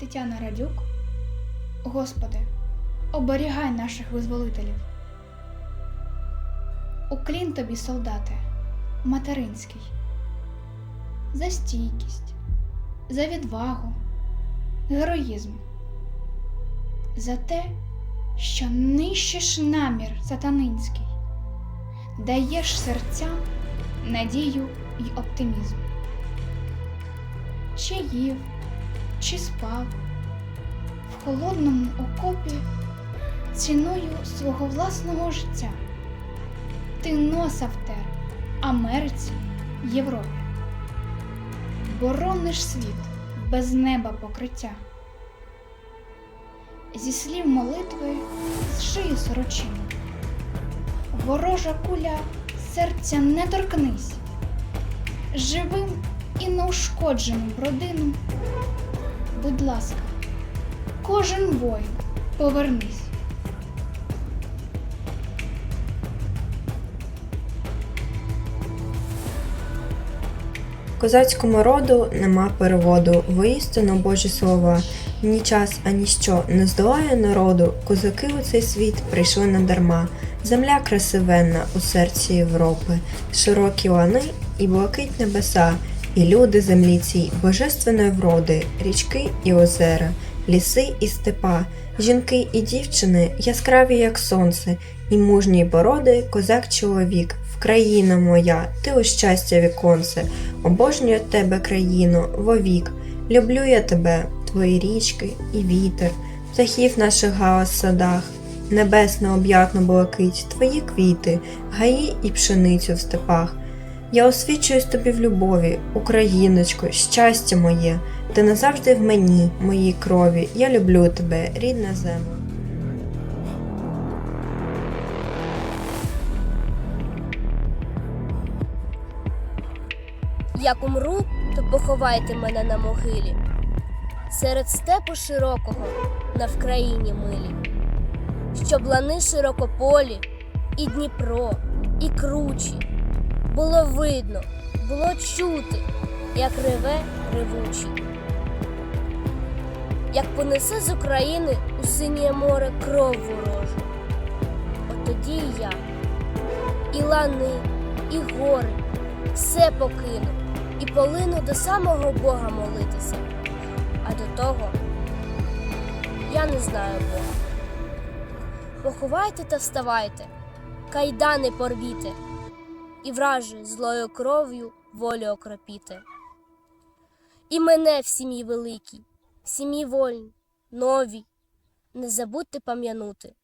Тетяна Радюк. Господи, оберігай наших визволителів. Уклін тобі, солдати, материнський, за стійкість, за відвагу, героїзм, за те, що нищиш намір сатанинський, даєш серцям надію й оптимізм. Чи їв, чи спав в холодному окопі ціною свого власного життя. Ти носа втер Америці, Європі. Борониш світ без неба покриття. Зі слів молитви з шиї сорочини. Ворожа куля серця не торкнись. Живим і неушкодженим родинам. Будь ласка, кожен воїн повернись. Козацькому роду нема переводу, воістину Божі слова. Ні час, ані що не здолає народу. Козаки у цей світ прийшли надарма. Земля красивенна у серці Європи, широкі лани і блакить небеса, і люди землі цій божественної вроди, річки і озера, ліси і степа, жінки і дівчини яскраві, як сонце, і мужній бороди козак чоловік. Вкраїна моя, ти у щастя віконце, обожнюю тебе, країно, вовік. Люблю я тебе, твої річки і вітер, птахів наших галас в садах, небесно об'ятно блакить, твої квіти, гаї і пшеницю в степах. Я освічуюсь тобі в любові, Україночко, щастя моє, ти назавжди в мені, моїй крові. Я люблю тебе, рідна земля. Як умру, то поховайте мене на могилі. Серед степу широкого на Вкраїні милі, Щоб лани широкополі, і Дніпро, і кручі. Було видно, було чути, як реве ревучий. Як понесе з України у синє море кров ворожу. От тоді і я, і лани, і гори, все покину і полину до самого Бога молитися. А до того я не знаю Бога. Поховайте та вставайте, кайдани порвіте, і враже злою кров'ю волю окропіте. І мене в сім'ї великій, в сім'ї вольній, новій, не забудьте пам'янути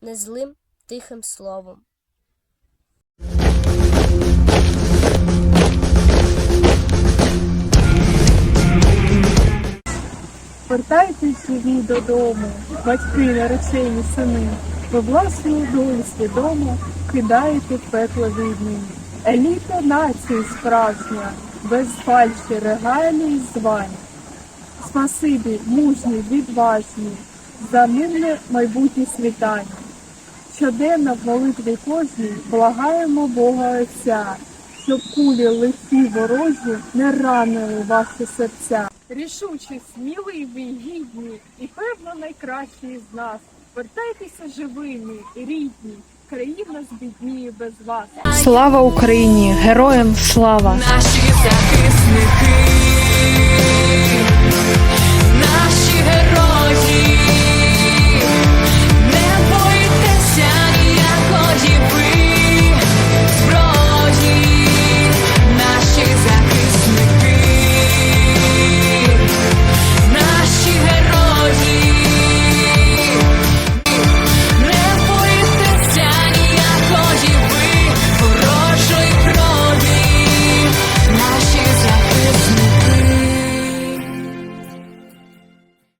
незлим тихим словом. Вертайтесь живі додому, батьки наречені сини, ви власну долю свідомо кидаєте в пекло війни. Еліта нації справжня, без фальші регалій звань. Спасибі, мужні, відважні, за мирне майбутнє світання. Щоденно в молитві кожній благаємо Бога Отця, щоб кулі лихі ворожі не ранили ваші серця. Рішучі, сміливі, гідні і певно найкращі з нас. Вертайтеся живими, рідні, країна збідніє без вас. Слава Україні! Героям слава! наші захисники.